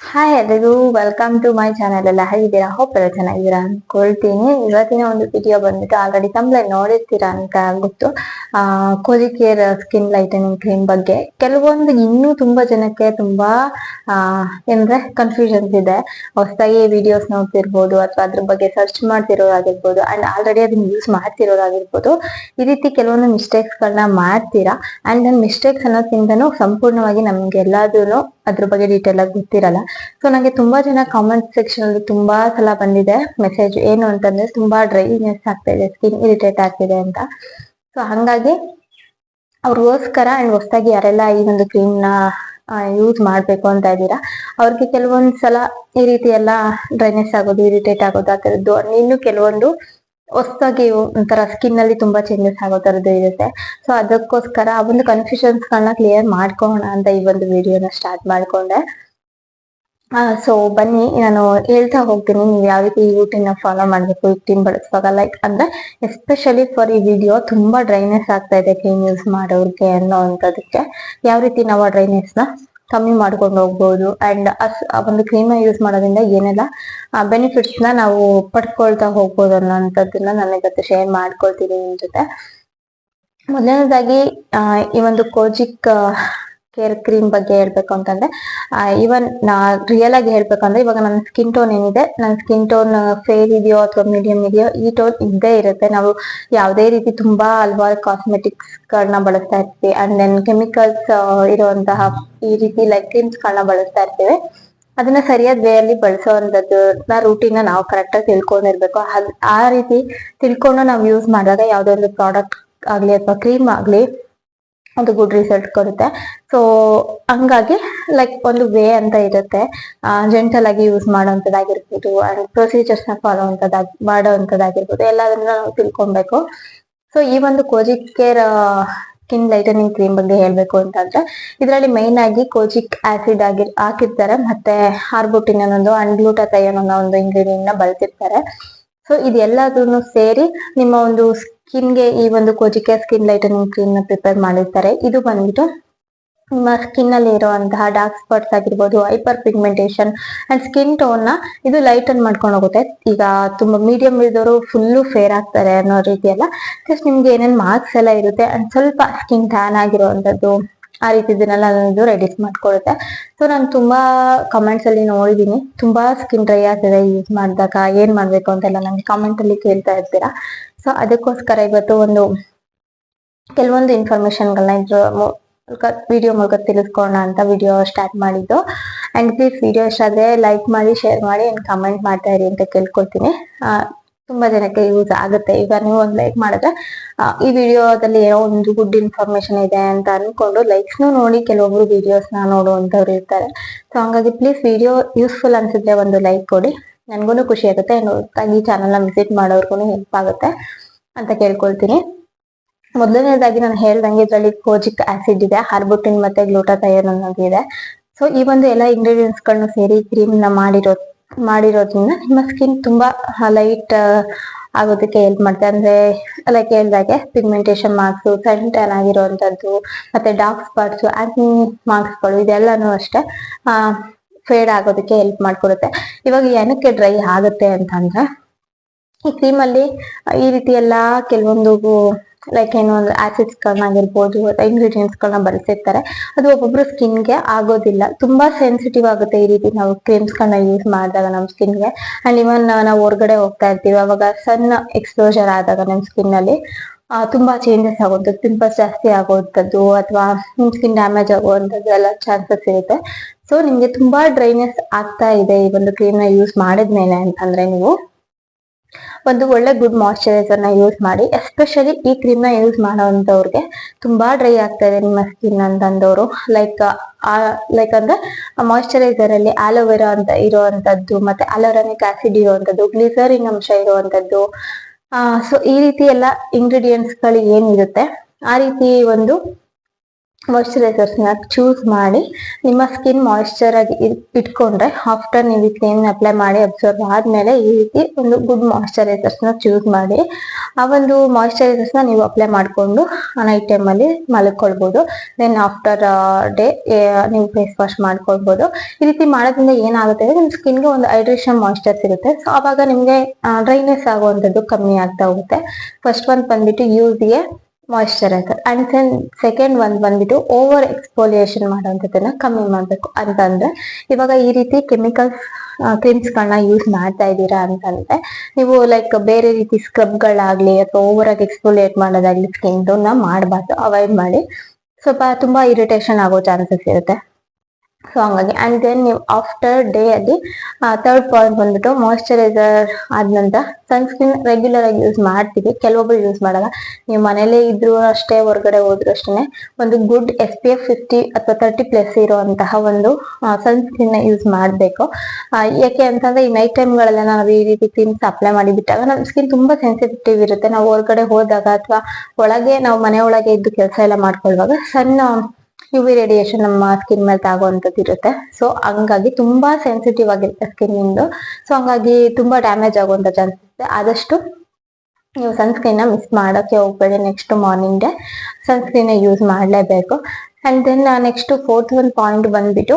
Hi ಎಲ್ರಿಗೂ welcome to my channel ಎಲ್ಲ ಹೇಗಿದ್ದೀರಾ? ಹೋಪ್ ಎಲ್ಲ ಚೆನ್ನಾಗಿದ್ದೀರಾ? ಅನ್ಕೊಳ್ತೀನಿ ಇವತ್ತಿನ ಒಂದು ವಿಡಿಯೋ ಬಂದ್ಬಿಟ್ಟು ಆಲ್ರೆಡಿ ತಮ್ಮಲೆ ನೋಡಿರ್ತೀರಾ ಅಂತ ಗೊತ್ತು. ಆ ಕೋಲಿ ಕೇರ್ ಸ್ಕಿನ್ ಲೈಟನಿಂಗ್ ಕ್ರೀಮ್ ಬಗ್ಗೆ. ಕೆಲವೊಂದು ಇನ್ನೂ ತುಂಬಾ ಜನಕ್ಕೆ ತುಂಬಾ ಏನಂದ್ರೆ ಕನ್ಫ್ಯೂಷನ್ಸ್ ಇದೆ. ಹೊಸದಾಗಿ ವಿಡಿಯೋಸ್ ನೋಡ್ತಿರ್ಬೋದು ಅಥವಾ ಅದ್ರ ಬಗ್ಗೆ ಸರ್ಚ್ ಮಾಡ್ತಿರೋರಾಗಿರ್ಬೋದು ಅಂಡ್ ಆಲ್ರೆಡಿ ಅದನ್ನ ಯೂಸ್ ಮಾಡ್ತಿರೋರಾಗಿರ್ಬೋದು. ಈ ರೀತಿ ಕೆಲವೊಂದು ಮಿಸ್ಟೇಕ್ಸ್ ಗಳನ್ನ ಮಾಡ್ತೀರಾ? ಅಂಡ್ ನನ್ನ ಮಿಸ್ಟೇಕ್ಸ್ ಅನ್ನೋದ್ರಿಂದನೂ ಸಂಪೂರ್ಣವಾಗಿ ನಮ್ಗೆಲ್ಲದೂ ಅದ್ರ ಬಗ್ಗೆ ಡೀಟೇಲ್ ಆಗಿ ಗೊತ್ತಿರಲ್ಲ. ಸೊ ನಂಗೆ ತುಂಬಾ ಜನ ಕಾಮೆಂಟ್ ಸೆಕ್ಷನ್ ಅಲ್ಲಿ ತುಂಬಾ ಸಲ ಬಂದಿದೆ. ಮೆಸೇಜ್ ಏನು ಅಂತಂದ್ರೆ ತುಂಬಾ ಡ್ರೈನೆಸ್ ಆಗ್ತಾ ಇದೆ ಸ್ಕಿನ್ ಇರಿಟೇಟ್ ಆಗ್ತಿದೆ ಅಂತ. ಸೊ ಹಂಗಾಗಿ ಅವ್ರಿಗೋಸ್ಕರ ಅಂಡ್ ಹೊಸದಾಗಿ ಯಾರೆಲ್ಲ ಈ ಒಂದು ಕ್ರೀಮ್ನ ಯೂಸ್ ಮಾಡ್ಬೇಕು ಅಂತ ಇದ್ದೀರಾ, ಅವ್ರಿಗೆ ಕೆಲವೊಂದ್ ಸಲ ಈ ರೀತಿ ಎಲ್ಲ ಡ್ರೈನೆಸ್ ಆಗೋದು ಇರಿಟೇಟ್ ಆಗೋದು ಆ ತರದ್ದು. ಇನ್ನು ಕೆಲವೊಂದು ಹೊಸದಾಗಿ ಒಂಥರ ಸ್ಕಿನ್ ಅಲ್ಲಿ ತುಂಬಾ ಚೇಂಜಸ್ ಆಗೋ ತರದ್ದು ಇರುತ್ತೆ. ಸೊ ಅದಕ್ಕೋಸ್ಕರ ಆ ಒಂದು ಕನ್ಫ್ಯೂಷನ್ಸ್ ಗಳನ್ನ ಕ್ಲಿಯರ್ ಮಾಡ್ಕೋಣ ಅಂತ ಈ ಒಂದು ವಿಡಿಯೋನ ಸ್ಟಾರ್ಟ್ ಮಾಡ್ಕೊಂಡೆ. ಸೊ ಬನ್ನಿ, ನಾನು ಹೇಳ್ತಾ ಹೋಗ್ತೀನಿ ನೀವು ಯಾವ ರೀತಿ ಈ ರೂಟೀನ್ ಫಾಲೋ ಮಾಡ್ಬೇಕು ರೂಟೀನ್ ಬಳಸುವಾಗ ಲೈಕ್ ಅಂದ್ರೆ ಎಸ್ಪೆಷಲಿ ಫಾರ್ ಈ ವಿಡಿಯೋ ತುಂಬಾ ಡ್ರೈನೆಸ್ ಆಗ್ತಾ ಇದೆ ಕ್ರೀಮ್ ಯೂಸ್ ಮಾಡೋರ್ಗೆ ಅನ್ನೋ ಅಂತದಕ್ಕೆ ಯಾವ ರೀತಿ ನಾವು ಆ ಡ್ರೈನೆಸ್ನ ಕಮ್ಮಿ ಮಾಡ್ಕೊಂಡು ಹೋಗ್ಬೋದು. ಅಂಡ್ ಒಂದು ಕ್ರೀಮ್ ಯೂಸ್ ಮಾಡೋದ್ರಿಂದ ಏನೆಲ್ಲ ಬೆನಿಫಿಟ್ಸ್ನ ನಾವು ಪಡ್ಕೊಳ್ತಾ ಹೋಗ್ಬೋದು ಅನ್ನೋಂಥದ್ದನ್ನ ನನ್ನ ಜೊತೆ ಶೇರ್ ಮಾಡ್ಕೊಳ್ತೀನಿ ನಿಮ್ ಜೊತೆ. ಮೊದಲನೇದಾಗಿ ಈ ಒಂದು ಕೋಜಿಕ್ ಕೇರ್ ಕ್ರೀಮ್ ಬಗ್ಗೆ ಹೇಳ್ಬೇಕು ಅಂತಂದ್ರೆ ಇವನ್ ನಾ ರಿಯಲ್ ಆಗಿ ಹೇಳ್ಬೇಕಂದ್ರೆ ಇವಾಗ ನನ್ನ ಸ್ಕಿನ್ ಟೋನ್ ಏನಿದೆ, ನನ್ನ ಸ್ಕಿನ್ ಟೋನ್ ಫೇರ್ ಇದೆಯೋ ಅಥವಾ ಮೀಡಿಯಂ ಇದೆಯೋ, ಈ ಟೋನ್ ಇದ್ದೇ ಇರುತ್ತೆ. ನಾವು ಯಾವುದೇ ರೀತಿ ತುಂಬಾ ಹಲವಾರು ಕಾಸ್ಮೆಟಿಕ್ಸ್ ಗಳನ್ನ ಬಳಸ್ತಾ ಇರ್ತೀವಿ. ಅಂಡ್ ದೆನ್ ಕೆಮಿಕಲ್ಸ್ ಇರುವಂತಹ ಈ ರೀತಿ ಲೈಕ್ ಕ್ರೀಮ್ಸ್ ಗಳನ್ನ ಬಳಸ್ತಾ ಇರ್ತೀವಿ. ಅದನ್ನ ಸರಿಯಾದ ವೇ ಅಲ್ಲಿ ಬಳಸೋವಂಥದ್ದು ರೂಟೀನ್ ನಾವು ಕರೆಕ್ಟ್ ಆಗಿ ತಿಳ್ಕೊಂಡಿರ್ಬೇಕು. ಆ ರೀತಿ ತಿಳ್ಕೊಂಡು ನಾವು ಯೂಸ್ ಮಾಡಿದಾಗ ಯಾವ್ದೋ ಪ್ರಾಡಕ್ಟ್ ಆಗ್ಲಿ ಅಥವಾ ಕ್ರೀಮ್ ಆಗ್ಲಿ ಒಂದು ಗುಡ್ ರಿಸಲ್ಟ್ ಕೊಡುತ್ತೆ. ಸೊ ಹಂಗಾಗಿ ಲೈಕ್ ಒಂದು ವೇ ಅಂತ ಇರುತ್ತೆ. ಜೆಂಟಲ್ ಆಗಿ ಯೂಸ್ ಮಾಡೋಂಥದ್ದಾಗಿರ್ಬೋದು ಅಂಡ್ ಪ್ರೊಸೀಜರ್ಸ್ನ ಫಾಲೋ ಮಾಡೋವಂಥದ್ದಾಗಿರ್ಬೋದು, ಎಲ್ಲದನ್ನ ನಾವು ತಿಳ್ಕೊಬೇಕು. ಸೊ ಈ ಒಂದು kojic care skin lightening cream ಬಗ್ಗೆ ಹೇಳ್ಬೇಕು ಅಂತಂದ್ರೆ, ಇದರಲ್ಲಿ ಮೈನ್ ಆಗಿ ಕೋಜಿಕ್ ಆಸಿಡ್ ಆಗಿ, ಹಾಕಿರ್ತಾರೆ, ಮತ್ತೆ ಹಾರ್ಬುಟಿನ್ ಅನ್ನೋದು ಅಂಡ್ ಗ್ಲೂಟಾಥೈನ್ ಅನ್ನೋ ಒಂದು ಇಂಗ್ರೀಡಿಯಂಟ್ನ ಬಳಸಿರ್ತಾರೆ. ಸೊ ಇದೆಲ್ಲದನ್ನು ಸೇರಿ, ನಿಮ್ಮ ಒಂದು ಸ್ಕಿನ್ಗೆ ಈ ಒಂದು ಕೋಜಿಕೆ ಸ್ಕಿನ್ ಲೈಟನಿಂಗ್ ಕ್ರೀಮ್ನ ಪ್ರಿಪೇರ್ ಮಾಡಿರ್ತಾರೆ. ಇದು ಬಂದ್ಬಿಟ್ಟು ನಿಮ್ಮ ಸ್ಕಿನ್ ಅಲ್ಲಿ ಇರುವಂತಹ ಡಾರ್ಕ್ ಸ್ಪಾಟ್ಸ್ ಆಗಿರ್ಬೋದು ಹೈಪರ್ ಪಿಗ್ಮೆಂಟೇಷನ್ ಅಂಡ್ ಸ್ಕಿನ್ ಟೋನ್ನ ಇದು ಲೈಟನ್ ಮಾಡ್ಕೊಂಡು ಹೋಗುತ್ತೆ. ಈಗ ತುಂಬಾ ಮೀಡಿಯಂ ಇದ್ದವರು ಫುಲ್ಲು ಫೇರ್ ಆಗ್ತಾರೆ ಅನ್ನೋ ರೀತಿ ಎಲ್ಲ ಜಸ್ಟ್ ನಿಮ್ಗೆ ಏನೇನ್ ಮಾರ್ಕ್ಸ್ ಎಲ್ಲ ಇರುತ್ತೆ ಅಂಡ್ ಸ್ವಲ್ಪ ಸ್ಕಿನ್ ಟ್ಯಾನ್ ಆಗಿರುವಂತದ್ದು. ಆ ರೀತಿ ಇದನ್ನೆಲ್ಲ ಇದು ಮಾಡ್ಕೊಳುತ್ತೆ. ಸೊ ನಾನು ತುಂಬಾ ಕಮೆಂಟ್ಸ್ ಅಲ್ಲಿ ನೋಡಿದೀನಿ. ತುಂಬಾ ಸ್ಕಿನ್ ಡ್ರೈ ಆಗ್ತದೆ ಯೂಸ್ ಮಾಡಿದಾಗ ಏನ್ ಮಾಡ್ಬೇಕು ಅಂತೆಲ್ಲ ನಂಗೆ ಕಮೆಂಟ್ ಅಲ್ಲಿ ಕೇಳ್ತಾ ಇರ್ತೀರಾ? ಸೊ ಅದಕ್ಕೋಸ್ಕರ ಇವತ್ತು ಒಂದು ಕೆಲವೊಂದು ಇನ್ಫಾರ್ಮೇಶನ್ ಗಳನ್ನ ಇದ್ರ ಮೂಲಕ ವಿಡಿಯೋ ಮೂಲಕ ತಿಳಿಸ್ಕೊಳ್ಳೋಣ ಅಂತ ವಿಡಿಯೋ ಸ್ಟಾರ್ಟ್ ಮಾಡಿದ್ದು. ಅಂಡ್ ಪ್ಲೀಸ್ ವಿಡಿಯೋ ಇಷ್ಟ ಆದ್ರೆ ಲೈಕ್ ಮಾಡಿ ಶೇರ್ ಮಾಡಿ ಅಂಡ್ ಕಮೆಂಟ್ ಮಾಡ್ತಾ ಇರಿ ಅಂತ ಕೇಳ್ಕೊಳ್ತೀನಿ. ತುಂಬಾ ಜನಕ್ಕೆ ಯೂಸ್ ಆಗುತ್ತೆ. ಈಗ ನೀವು ಒಂದು ಲೈಕ್ ಮಾಡಿದ್ರೆ ಈ ವಿಡಿಯೋದಲ್ಲಿ ಏನೋ ಒಂದು ಗುಡ್ ಇನ್ಫಾರ್ಮೇಶನ್ ಇದೆ ಅಂತ ಅನ್ಕೊಂಡು ಲೈಕ್ಸ್ನು ನೋಡಿ ಕೆಲವೊಬ್ರು ವಿಡಿಯೋಸ್ನ ನೋಡುವಂತವ್ರು ಇರ್ತಾರೆ. ಸೊ ಹಂಗಾಗಿ ಪ್ಲೀಸ್ ವಿಡಿಯೋ ಯೂಸ್ಫುಲ್ ಅನ್ಸಿದ್ರೆ ಒಂದು ಲೈಕ್ ಕೊಡಿ. ನನ್ಗೂ ಖುಷಿ ಆಗುತ್ತೆ. ಹೊಸ್ದಾಗಿ ಚಾನಲ್ನ ವಿಸಿಟ್ ಮಾಡೋರ್ಗು ಹೆಲ್ಪ್ ಆಗುತ್ತೆ ಅಂತ ಕೇಳ್ಕೊಳ್ತೀನಿ. ಮೊದಲನೇದಾಗಿ ನಾನು ಹೇಳ್ದಂಗೆ ಇದರಲ್ಲಿ ಕೋಜಿಕ್ ಆಸಿಡ್ ಇದೆ, ಹಾರ್ಬುಟಿನ್ ಮತ್ತೆ ಗ್ಲೂಟಾಥೈನ್ ಅನ್ನೋದು ಇದೆ. ಸೊ ಈ ಒಂದು ಎಲ್ಲ ಇಂಗ್ರೀಡಿಯೆಂಟ್ಸ್ ಗಳನ್ನ ಸೇರಿ ಕ್ರೀಮ್ನ ಮಾಡಿರೋ ಮಾಡಿರೋದ್ರಿಂದ ನಿಮ್ಮ ಸ್ಕಿನ್ ತುಂಬಾ ಲೈಟ್ ಆಗೋದಕ್ಕೆ ಹೆಲ್ಪ್ ಮಾಡುತ್ತೆ ಅಂದ್ರೆ ಲೈಕ್ ಹೇಳ್ದಾಗೆ ಪಿಗ್ಮೆಂಟೇಶನ್ ಮಾರ್ಕ್ಸ್ ಸನ್ ಟ್ಯಾನ್ ಆಗಿರುವಂತದ್ದು ಮತ್ತೆ ಡಾರ್ಕ್ ಸ್ಪಾಟ್ಸ್ ಆಕ್ನಿ ಮಾರ್ಕ್ಸ್ಗಳು, ಇದೆಲ್ಲಾನು ಅಷ್ಟೇ ಫೇಡ್ ಆಗೋದಕ್ಕೆ ಹೆಲ್ಪ್ ಮಾಡ್ಕೊಡುತ್ತೆ. ಇವಾಗ ಏನಕ್ಕೆ ಡ್ರೈ ಆಗುತ್ತೆ ಅಂತಂದ್ರೆ, ಈ ಕ್ರೀಮಲ್ಲಿ ಈ ರೀತಿ ಎಲ್ಲಾ ಕೆಲವೊಂದು ಲೈಕ್ ಏನು ಒಂದು ಆಸಿಡ್ಸ್ ಗಳನ್ನಾಗಿರ್ಬೋದು ಇಂಗ್ರೀಡಿಯೆಂಟ್ಸ್ ಗಳನ್ನ ಬಳಸಿರ್ತಾರೆ. ಅದು ಒಬ್ಬೊಬ್ರು ಸ್ಕಿನ್ಗೆ ಆಗೋದಿಲ್ಲ. ತುಂಬಾ ಸೆನ್ಸಿಟಿವ್ ಆಗುತ್ತೆ ಈ ರೀತಿ ನಾವು ಕ್ರೀಮ್ಸ್ ಗಳನ್ನ ಯೂಸ್ ಮಾಡಿದಾಗ ನಮ್ಮ ಸ್ಕಿನ್ಗೆ ಅಂಡ್ ಇವನ್ ನಾವು ಹೊರಗಡೆ ಹೋಗ್ತಾ ಇರ್ತೀವಿ. ಅವಾಗ ಸಣ್ಣ ಎಕ್ಸ್ಪೋಜರ್ ಆದಾಗ ನಮ್ಮ ಸ್ಕಿನ್ ಅಲ್ಲಿ ತುಂಬಾ ಚೇಂಜಸ್ ಆಗುವಂತದ್ದು ಪಿಂಪಲ್ಸ್ ಜಾಸ್ತಿ ಆಗುವಂಥದ್ದು, ಅಥವಾ ನಿಮ್ ಸ್ಕಿನ್ ಡ್ಯಾಮೇಜ್ ಆಗುವಂಥದ್ದು ಎಲ್ಲ ಚಾನ್ಸಸ್ ಇರುತ್ತೆ. ಸೊ ನಿಮ್ಗೆ ತುಂಬಾ ಡ್ರೈನೆಸ್ ಆಗ್ತಾ ಇದೆ ಈ ಒಂದು ಕ್ರೀಮ್ನ ಯೂಸ್ ಮಾಡಿದ್ಮೇಲೆ ಅಂತಂದ್ರೆ ನೀವು ಒಂದು ಒಳ್ಳೆ ಗುಡ್ ಮಾಯಶ್ಚರೈಸರ್ನ ಯೂಸ್ ಮಾಡಿ ಎಸ್ಪೆಷಲಿ ಈ ಕ್ರೀಮ್ನ ಯೂಸ್ ಮಾಡೋಂಥವ್ರಿಗೆ ತುಂಬಾ ಡ್ರೈ ಆಗ್ತಾ ಇದೆ ನಿಮ್ಮ ಸ್ಕಿನ್ ಅಂತಂದವರು. ಲೈಕ್ ಲೈಕ್ ಅಂದ್ರೆ ಮಾಯಶ್ಚರೈಸರ್ ಅಲ್ಲಿ ಆಲೋವೆರಾ ಅಂತ ಇರುವಂತದ್ದು ಮತ್ತೆ ಅಲೋರಾನಿಕ್ ಆಸಿಡ್ ಇರುವಂತದ್ದು ಗ್ಲಿಸರಿನ್ ಅಂಶ ಇರುವಂತದ್ದು ಸೊ ಈ ರೀತಿ ಎಲ್ಲ ಇಂಗ್ರೀಡಿಯೆಂಟ್ಸ್ಗಳು ಏನಿರುತ್ತೆ, ಆ ರೀತಿ ಒಂದು ಮಾಯಶ್ಚರೈಸರ್ಸ್ನ ಚೂಸ್ ಮಾಡಿ ನಿಮ್ಮ ಸ್ಕಿನ್ ಮಾಯಿಶ್ಚರ್ ಆಗಿ ಇಟ್- ಇಟ್ಕೊಂಡ್ರೆ ಆಫ್ಟರ್ ನೀವು ಕ್ರೀಮ್ ಅಪ್ಲೈ ಮಾಡಿ ಅಬ್ಸರ್ವ್ ಆದ್ಮೇಲೆ ಈ ರೀತಿ ಒಂದು ಗುಡ್ ಮಾಯಶ್ಚರೈಸರ್ಸ್ನ ಚೂಸ್ ಮಾಡಿ, ಆ ಒಂದು ಮಾಯಶ್ಚರೈಸರ್ಸ್ನ ನೀವು ಅಪ್ಲೈ ಮಾಡಿಕೊಂಡು ನೈಟ್ ಟೈಮಲ್ಲಿ ಮಲ್ಕೊಳ್ಬೋದು. ದೆನ್ ಆಫ್ಟರ್ ಡೇ ನೀವು ಫೇಸ್ ವಾಶ್ ಮಾಡ್ಕೊಳ್ಬೋದು. ಈ ರೀತಿ ಮಾಡೋದ್ರಿಂದ ಏನಾಗುತ್ತೆ ಅಂದ್ರೆ ನಿಮ್ಮ ಸ್ಕಿನ್ಗೆ ಒಂದು ಹೈಡ್ರೇಷನ್ ಮಾಯಿಶ್ಚರ್ ಸಿಗುತ್ತೆ. ಸೊ ಅವಾಗ ನಿಮಗೆ ಡ್ರೈನೆಸ್ ಆಗುವಂಥದ್ದು ಕಮ್ಮಿ ಆಗ್ತಾ ಹೋಗುತ್ತೆ. ಫಸ್ಟ್ ಒಂದು ಬಂದ್ಬಿಟ್ಟು ಯೂಸ್ಗೆ ಮಾಯಿಶ್ಚರೈಸರ್ ಅಂಡ್ ದೆನ್ ಸೆಕೆಂಡ್ ಒಂದ್ ಬಂದ್ಬಿಟ್ಟು ಓವರ್ ಎಕ್ಸ್ಪೋಲಿಯೇಷನ್ ಮಾಡೋಂಥದ್ದನ್ನ ಕಮ್ಮಿ ಮಾಡಬೇಕು. ಅಂತಂದ್ರೆ ಇವಾಗ ಈ ರೀತಿ ಕೆಮಿಕಲ್ಸ್ ಕ್ರೀಮ್ಸ್ಗಳನ್ನ ಯೂಸ್ ಮಾಡ್ತಾ ಇದ್ದೀರಾ ಅಂತಂದ್ರೆ ನೀವು ಲೈಕ್ ಬೇರೆ ರೀತಿ ಸ್ಕ್ರಬ್ಗಳಾಗ್ಲಿ ಅಥವಾ ಓವರ್ ಆಗಿ ಎಕ್ಸ್ಪೋಲಿಯೇಟ್ ಮಾಡೋದಾಗ್ಲಿ ಸ್ಕಿನ್ ಮಾಡಬಾರ್ದು. ಅವಾಯ್ಡ್ ಮಾಡಿ. ಸ್ವಲ್ಪ ತುಂಬಾ ಇರಿಟೇಷನ್ ಆಗೋ ಚಾನ್ಸಸ್ ಇರುತ್ತೆ. ಸೊ ಹಂಗಾಗಿ ಅಂಡ್ ದೆನ್ ನೀವು ಆಫ್ಟರ್ ಡೇ ಅಲ್ಲಿ ಥರ್ಡ್ ಪಾಯಿಂಟ್ ಬಂದ್ಬಿಟ್ಟು ಮಾಯಶ್ಚರೈಸರ್ ಆದ ನಂತರ ಸನ್ಸ್ಕ್ರೀನ್ ರೆಗ್ಯುಲರ್ ಆಗಿ ಯೂಸ್ ಮಾಡ್ತೀವಿ. ಕೆಲವೊಬ್ರು ಯೂಸ್ ಮಾಡಲ್ಲ. ನೀವು ಮನೇಲೇ ಇದ್ರು ಅಷ್ಟೇ, ಹೊರಗಡೆ ಹೋದ್ರು ಅಷ್ಟೇ ಒಂದು good S P F fifty ಅಥವಾ ತರ್ಟಿ ಪ್ಲಸ್ ಇರುವಂತಹ ಒಂದು ಸನ್ಸ್ಕ್ರೀನ್ನ ಯೂಸ್ ಮಾಡಬೇಕು. ಯಾಕೆ ಅಂತಂದ್ರೆ, ಈ ನೈಟ್ ಟೈಮ್ಗಳೆಲ್ಲ ನಾವು ಈ ರೀತಿ ಕ್ರೀಮ್ಸ್ ಅಪ್ಲೈ ಮಾಡಿ ಬಿಟ್ಟಾಗ ನಮ್ಮ ಸ್ಕಿನ್ ತುಂಬಾ ಸೆನ್ಸಿಟಿವ್ ಇರುತ್ತೆ. ನಾವು ಹೊರಗಡೆ ಹೋದಾಗ ಅಥವಾ ಒಳಗೆ ನಾವು ಮನೆ ಒಳಗೆ ಇದ್ದು ಕೆಲಸ ಎಲ್ಲ ಮಾಡ್ಕೊಳ್ಳುವಾಗ ಸಣ್ಣ ಯು ವಿ ರೇಡಿಯೇಷನ್ ನಮ್ಮ ಸ್ಕಿನ್ ಮೇಲೆ ತಾಗುವಂಥದ್ದು ಇರುತ್ತೆ. ಸೊ ಹಂಗಾಗಿ ತುಂಬಾ ಸೆನ್ಸಿಟಿವ್ ಆಗಿರುತ್ತೆ ಸ್ಕಿನ್ ನಿಮ್ದು. ಸೊ ಹಂಗಾಗಿ ತುಂಬಾ ಡ್ಯಾಮೇಜ್ ಆಗುವಂತ ಚಾನ್ಸಸ್ ಇದೆ ಆದಷ್ಟು ನೀವು ಸನ್ಸ್ಕ್ರೀನ್ನ ಮಿಸ್ ಮಾಡೋಕೆ ಹೋಗ್ಬೇಡಿ next morning day sunscreen use ಮಾಡಲೇಬೇಕು. ಅಂಡ್ ದೆನ್ ನೆಕ್ಸ್ಟ್ ಫೋರ್ತ್ ಒಂದು ಪಾಯಿಂಟ್ ಬಂದ್ಬಿಟ್ಟು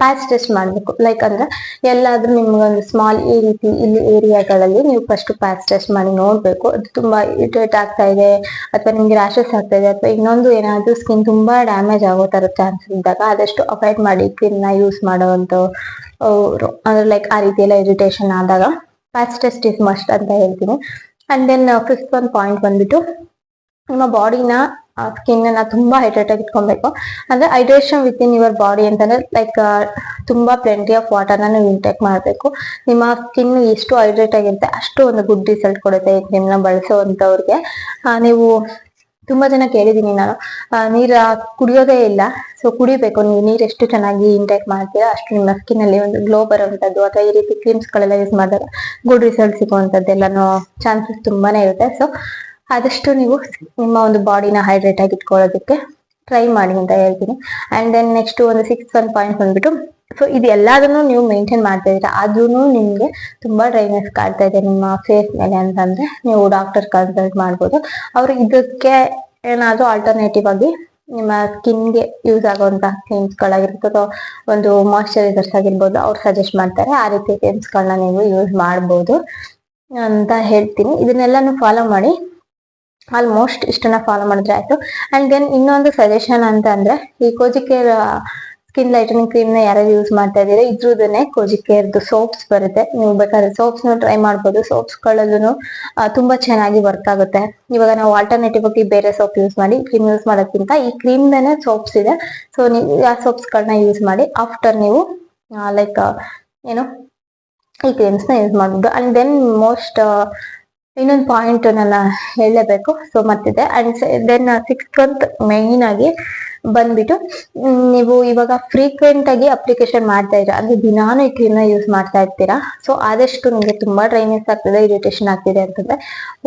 ಪ್ಯಾಚ್ ಟೆಸ್ಟ್ ಮಾಡಬೇಕು. ಲೈಕ್ ಅಂದ್ರೆ ಎಲ್ಲಾದ್ರೂ ನಿಮ್ಗೊಂದು ಸ್ಮಾಲ್ ಈ ರೀತಿ ಇಲ್ಲಿ ಏರಿಯಾಗಳಲ್ಲಿ ನೀವು ಫಸ್ಟ್ ಪ್ಯಾಚ್ ಟೆಸ್ಟ್ ಮಾಡಿ ನೋಡ್ಬೇಕು. ಅದು ತುಂಬಾ ಇರಿಟೇಟ್ ಆಗ್ತಾ ಇದೆ, ಅಥವಾ ನಿಮ್ಗೆ ರ್ಯಾಷಸ್ ಆಗ್ತಾ ಇದೆ, ಅಥವಾ ಇನ್ನೊಂದು ಏನಾದ್ರೂ ಸ್ಕಿನ್ ತುಂಬಾ ಡ್ಯಾಮೇಜ್ ಆಗೋ ತರ ಚಾನ್ಸ್ ಇದ್ದಾಗ ಆದಷ್ಟು ಅವಾಯ್ಡ್ ಮಾಡಿ ಕ್ರೀಮ್ನ ಯೂಸ್ ಮಾಡುವಂತ ಅಂದ್ರೆ ಲೈಕ್ ಆ ರೀತಿ ಎಲ್ಲ ಇರಿಟೇಷನ್ ಆದಾಗ ಪ್ಯಾಚ್ ಟೆಸ್ಟ್ ಇಸ್ ಮಸ್ಟ್ ಅಂತ ಹೇಳ್ತೀನಿ. ಅಂಡ್ ದೆನ್ ಫಿಫ್ತ್ ಒಂದು ಪಾಯಿಂಟ್ ಬಂದ್ಬಿಟ್ಟು ನಿಮ್ಮ ಬಾಡಿನ ಸ್ಕಿನ್ ಅನ್ನ ತುಂಬಾ ಹೈಡ್ರೇಟ್ ಆಗಿ ಇಟ್ಕೊಬೇಕು ಅಂದ್ರೆ hydration with in your body ಅಂತಂದ್ರೆ ಲೈಕ್ ತುಂಬಾ ಪ್ಲೆಂಟಿ ಆಫ್ ವಾಟರ್ನ ನೀವು ಇಂಟೇಕ್ ಮಾಡಬೇಕು. ನಿಮ್ಮ ಸ್ಕಿನ್ ಎಷ್ಟು ಹೈಡ್ರೇಟ್ ಆಗಿರುತ್ತೆ, ಅಷ್ಟು ಒಂದು ಗುಡ್ ರಿಸಲ್ಟ್ ಕೊಡುತ್ತೆ ಈ ಕ್ರೀಮ್ನ ನೀವು ತುಂಬಾ ಜನ ಕೇಳಿದೀನಿ ನಾನು. ನೀರ ಕುಡಿಯೋದೇ ಇಲ್ಲ. ಸೊ ಕುಡಿಬೇಕು. ನೀವು ನೀರ್ ಎಷ್ಟು ಚೆನ್ನಾಗಿ ಇಂಟೇಕ್ ಮಾಡ್ತೀರಾ, ಅಷ್ಟು ನಿಮ್ಮ ಸ್ಕಿನ್ ಅಲ್ಲಿ ಒಂದು ಗ್ಲೋ ಬರುವಂತದ್ದು ಅಥವಾ ಈ ರೀತಿ ಕ್ರೀಮ್ಸ್ ಗಳೆಲ್ಲ ಯೂಸ್ ಮಾಡಿದಾಗ ಗುಡ್ ರಿಸಲ್ಟ್ ಸಿಗುವಂತದ್ದೆಲ್ಲನೂ ಚಾನ್ಸಸ್ ತುಂಬಾನೇ ಇರುತ್ತೆ. ಸೊ ಆದಷ್ಟು ನೀವು ನಿಮ್ಮ ಒಂದು ಬಾಡಿನ ಹೈಡ್ರೇಟ್ ಆಗಿ ಇಟ್ಕೊಳ್ಳೋದಕ್ಕೆ ಟ್ರೈ ಮಾಡಿ ಅಂತ ಹೇಳ್ತೀನಿ. ಅಂಡ್ ದೆನ್ ನೆಕ್ಸ್ಟ್ ಒಂದು ಸಿಕ್ಸ್ ಒನ್ ಪಾಯಿಂಟ್ ಬಂದ್ಬಿಟ್ಟು ಸೊ ಇದು ಎಲ್ಲದನ್ನು ನೀವು ಮೇಂಟೈನ್ ಮಾಡ್ತಾ ಇದ್ದೀರಾ ಆದ್ರೂ ನಿಮ್ಗೆ ತುಂಬಾ ಡ್ರೈನೆಸ್ ಕಾಡ್ತಾ ಇದೆ ನಿಮ್ಮ ಫೇಸ್ ಮೇಲೆ ಅಂತಂದ್ರೆ. ನೀವು ಡಾಕ್ಟರ್ ಕನ್ಸಲ್ಟ್ ಮಾಡ್ಬೋದು. ಅವರು ಇದಕ್ಕೆ ಏನಾದ್ರೂ ಆಲ್ಟರ್ನೇಟಿವ್ ಆಗಿ ನಿಮ್ಮ ಸ್ಕಿನ್ಗೆ ಯೂಸ್ ಆಗುವಂತಹ ಕ್ರೀಮ್ಸ್ಗಳಾಗಿರ್ಬೋದು ಅಥವಾ ಒಂದು ಮಾಯಶ್ಚರೈಸರ್ಸ್ ಆಗಿರ್ಬೋದು, ಅವ್ರು ಸಜೆಸ್ಟ್ ಮಾಡ್ತಾರೆ. ಆ ರೀತಿ ಕ್ರೀಮ್ಸ್ಗಳನ್ನ ನೀವು ಯೂಸ್ ಮಾಡ್ಬೋದು ಅಂತ ಹೇಳ್ತೀನಿ. ಇದನ್ನೆಲ್ಲಾನು ಫಾಲೋ ಮಾಡಿ. ಆಲ್ಮೋಸ್ಟ್ ಇಷ್ಟನ್ನ ಫಾಲೋ ಮಾಡಿದ್ರೆ ಆಯ್ತು. ಅಂಡ್ ದೆನ್ ಇನ್ನೊಂದು ಸಜೆಷನ್ ಅಂತ ಅಂದ್ರೆ ಈ ಕೋಜಿಕೇರ್ ಸ್ಕಿನ್ ಲೈಟನಿಂಗ್ ಕ್ರೀಮ್ನ ಯಾರು ಯೂಸ್ ಮಾಡ್ತಾ ಇದ್ದೀರಾ? ಇದ್ರದನ್ನೇ ಕೋಜಿಕೇರ್ದು ಸೋಪ್ಸ್ ಬರುತ್ತೆ. ನೀವು ಬೇಕಾದ್ರೆ ಸೋಪ್ಸ್ನ ಟ್ರೈ ಮಾಡ್ಬೋದು. ಸೋಪ್ಸ್ ಗಳಲ್ಲೂ ತುಂಬಾ ಚೆನ್ನಾಗಿ ವರ್ಕ್ ಆಗುತ್ತೆ. ಇವಾಗ ನಾವು ಆಲ್ಟರ್ನೇಟಿವ್ ಆಗಿ ಬೇರೆ ಸೋಪ್ ಯೂಸ್ ಮಾಡಿ ಕ್ರೀಮ್ ಯೂಸ್ ಮಾಡೋಕ್ಕಿಂತ ಈ ಕ್ರೀಮ್ ದೇ ಸೋಪ್ಸ್ ಇದೆ. ಸೊ ನೀವು ಆ ಸೋಪ್ಸ್ ಗಳನ್ನ ಯೂಸ್ ಮಾಡಿ ಆಫ್ಟರ್ ನೀವು ಲೈಕ್ ಏನು, ಈ ಕ್ರೀಮ್ಸ್ನ ಯೂಸ್ ಮಾಡ್ಬೋದು. ಅಂಡ್ ದೆನ್ ಮೋಸ್ಟ್ ಇನ್ನೊಂದು ಪಾಯಿಂಟ್ ನನ್ನ ಹೇಳಲೇಬೇಕು. ಸೊ ಮತ್ತಿದೆ and then six month main ಆಗಿ ಬಂದ್ಬಿಟ್ಟು ನೀವು ಇವಾಗ ಫ್ರೀಕ್ವೆಂಟ್ ಆಗಿ ಅಪ್ಲಿಕೇಶನ್ ಮಾಡ್ತಾ ಇದ್ದೀರಾ? ಅಂದ್ರೆ ದಿನಾನು ಈ ಯೂಸ್ ಮಾಡ್ತಾ ಇರ್ತೀರಾ? ಸೊ ಆದಷ್ಟು ನಿಮಗೆ ತುಂಬಾ ಡ್ರೈನೆಸ್ ಆಗ್ತಿದೆ ಇರಿಟೇಷನ್ ಆಗ್ತಿದೆ ಅಂತಂದ್ರೆ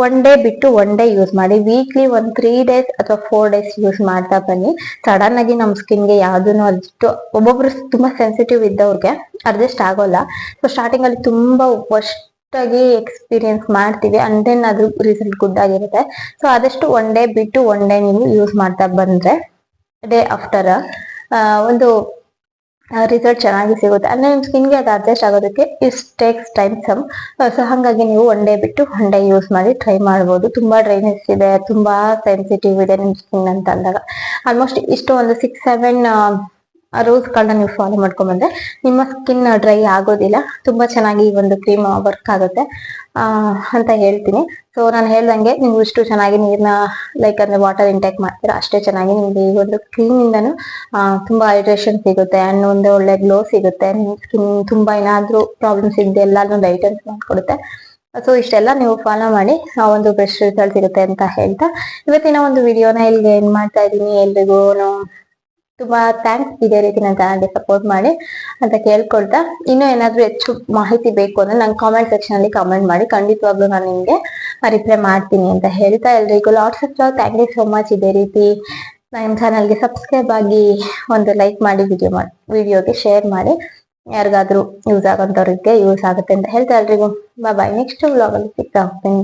ಒನ್ ಡೇ ಬಿಟ್ಟು ಒನ್ ಡೇ ಯೂಸ್ ಮಾಡಿ ವೀಕ್ಲಿ ಒನ್ ತ್ರೀ ಡೇಸ್ ಅಥವಾ ಫೋರ್ ಡೇಸ್ ಯೂಸ್ ಮಾಡ್ತಾ ಬನ್ನಿ. ಸಡನ್ ಆಗಿ ನಮ್ ಸ್ಕಿನ್ಗೆ ಯಾವ್ದನ್ನು ಅಷ್ಟು, ಒಬ್ಬೊಬ್ರು ತುಂಬಾ ಸೆನ್ಸಿಟಿವ್ ಇದ್ದವ್ರಿಗೆ ಅಡ್ಜಸ್ಟ್ ಆಗೋಲ್ಲ. ಸೊ ಸ್ಟಾರ್ಟಿಂಗ್ ಅಲ್ಲಿ ತುಂಬಾ worst ಆಗಿ ಎಕ್ಸ್ಪೀರಿಯನ್ಸ್ ಮಾಡ್ತೀವಿ. ಅಂಡ್ ದೆನ್ ಅದ್ರ ರಿಸಲ್ಟ್ ಗುಡ್ ಆಗಿರುತ್ತೆ. ಸೊ ಆದಷ್ಟು ಒನ್ ಡೇ ಬಿಟ್ಟು ಒನ್ ಡೇ ನೀವು ಯೂಸ್ ಮಾಡ್ತಾ ಬಂದ್ರೆ ಡೇ ಆಫ್ಟರ್ ಒಂದು ರಿಸಲ್ಟ್ ಚೆನ್ನಾಗಿ ಸಿಗುತ್ತೆ. ಅಂದ್ರೆ ನಿಮ್ ಸ್ಕಿನ್ಗೆ ಅದು ಅಡ್ಜಸ್ಟ್ ಆಗೋದಕ್ಕೆ is takes time some so ಹಾಗಾಗಿ ನೀವು ಒನ್ ಡೇ ಬಿಟ್ಟು ಒನ್ ಡೇ ಯೂಸ್ ಮಾಡಿ ಟ್ರೈ ಮಾಡ್ಬೋದು. ತುಂಬಾ ಡ್ರೈನೆಸ್ ಇದೆ, ತುಂಬಾ ಸೆನ್ಸಿಟಿವ್ ಇದೆ ನಿಮ್ ಸ್ಕಿನ್ ಅಂತ ಅಂದಾಗ. ಆಲ್ಮೋಸ್ಟ್ ಇಷ್ಟು ಒಂದು ಸಿಕ್ಸ್ ಸೆವೆನ್ ರೂಲ್ಸ್ಗಳನ್ನ ನೀವು ಫಾಲೋ ಮಾಡ್ಕೊಂಡ್ಬಂದ್ರೆ ನಿಮ್ಮ ಸ್ಕಿನ್ ಡ್ರೈ ಆಗೋದಿಲ್ಲ. ತುಂಬಾ ಚೆನ್ನಾಗಿ ಈ ಒಂದು ಕ್ರೀಮ್ ವರ್ಕ್ ಆಗುತ್ತೆ. ಆ, ಅಂತ ಹೇಳ್ತೀನಿ. ಸೊ ನಾನು ಹೇಳ್ದಂಗೆ ನೀವು ಇಷ್ಟು ಚೆನ್ನಾಗಿ ನೀರ್ನ ಲೈಕ್ ಅಂದ್ರೆ ವಾಟರ್ ಇಂಟೇಕ್ ಮಾಡ್ತೀರಾ ಅಷ್ಟೇ ಚೆನ್ನಾಗಿ ನಿಮ್ಗೆ ಈ ಒಂದು ಕ್ರೀಮ್ ಇಂದನು ಆ, ತುಂಬಾ ಹೈಡ್ರೇಷನ್ ಸಿಗುತ್ತೆ ಅಂಡ್ ಒಂದು ಒಳ್ಳೆ ಗ್ಲೋ ಸಿಗುತ್ತೆ. ನಿಮ್ ಸ್ಕಿನ್ ತುಂಬಾ ಏನಾದ್ರೂ ಪ್ರಾಬ್ಲಮ್ಸ್ ಇದ್ದೆ ಎಲ್ಲಾನು ಲೈಟನ್ಸ್ ಮಾಡ್ಕೊಡುತ್ತೆ. ಸೊ ಇಷ್ಟೆಲ್ಲ ನೀವು ಫಾಲೋ ಮಾಡಿ ಆ ಒಂದು ಬೆಸ್ಟ್ ರಿಸಲ್ಟ್ ಸಿಗುತ್ತೆ ಅಂತ ಹೇಳ್ತಾ. ಇವತ್ತಿನ ಒಂದು ವಿಡಿಯೋನ ಇಲ್ಲಿಗೆ ಏನ್ ಮಾಡ್ತಾ ಇದೀನಿ ಎಲ್ರಿಗೂ ತುಂಬಾ ಥ್ಯಾಂಕ್ಸ್ ಇದೇ ರೀತಿ ನನ್ನ ಚಾನಲ್ಗೆ ಸಪೋರ್ಟ್ ಮಾಡಿ ಅಂತ ಕೇಳ್ಕೊಳ್ತಾ. ಇನ್ನೂ ಏನಾದ್ರೂ ಹೆಚ್ಚು ಮಾಹಿತಿ ಬೇಕು ಅಂದ್ರೆ ನಂಗೆ ಕಾಮೆಂಟ್ ಸೆಕ್ಷನ್ ಅಲ್ಲಿ ಕಾಮೆಂಟ್ ಮಾಡಿ. ಖಂಡಿತವಾಗ್ಲೂ ನಾನು ನಿಮ್ಗೆ ರಿಪ್ಲೈ ಮಾಡ್ತೀನಿ ಅಂತ ಹೇಳ್ತಾ ಎಲ್ರಿಗೂ lots of thank you so much ಇದೇ ರೀತಿ. ನಮ್ಮ ಚಾನಲ್ಗೆ ಸಬ್ಸ್ಕ್ರೈಬ್ ಆಗಿ ಒಂದು ಲೈಕ್ ಮಾಡಿ ವಿಡಿಯೋ ಮಾಡಿ ವಿಡಿಯೋಗೆ ಶೇರ್ ಮಾಡಿ. ಯಾರಿಗಾದ್ರೂ ಯೂಸ್ ಆಗೋಂಥವ್ರಿಗೆ ಯೂಸ್ ಆಗುತ್ತೆ ಅಂತ ಹೇಳ್ತಾ ಎಲ್ರಿಗೂ. ಬಾಯ್ ನೆಕ್ಸ್ಟ್ ವ್ಲಾಗಲ್ಲಿ ಸಿಗ್ತಾ ಹೋಗ್ತೀನಿ.